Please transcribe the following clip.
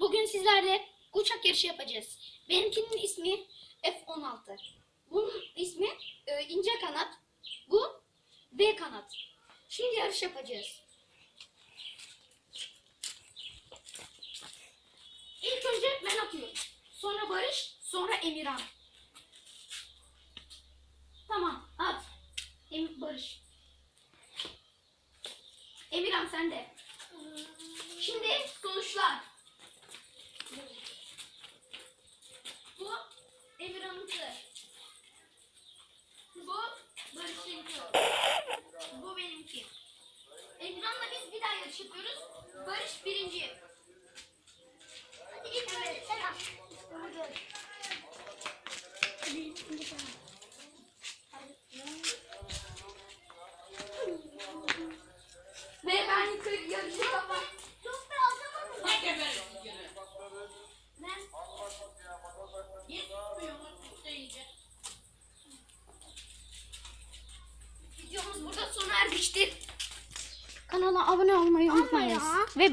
bugün sizlerle uçak yarışı yapacağız. Benimkinin ismi F-16. Bunun ismi e, ince kanat. Bu V kanat. Şimdi yarış yapacağız. İlk önce ben atıyorum. Sonra Barış, sonra Emirhan. Tamam, at. Em Barış. Emirhan sen de. Şimdi sonuçlar. Bu Emirhan'ınki. Bu Barış'ınki. Bu benimki. Emirhan'la biz bir daha yarış yapıyoruz. Barış birinci. Hadi ilk önce sen. Hadi. Ve ben yarışı kapat. Çok da Bak efendim yine. Ben ermiştir. Kanala abone olmayı unutmayınız. Ve beğen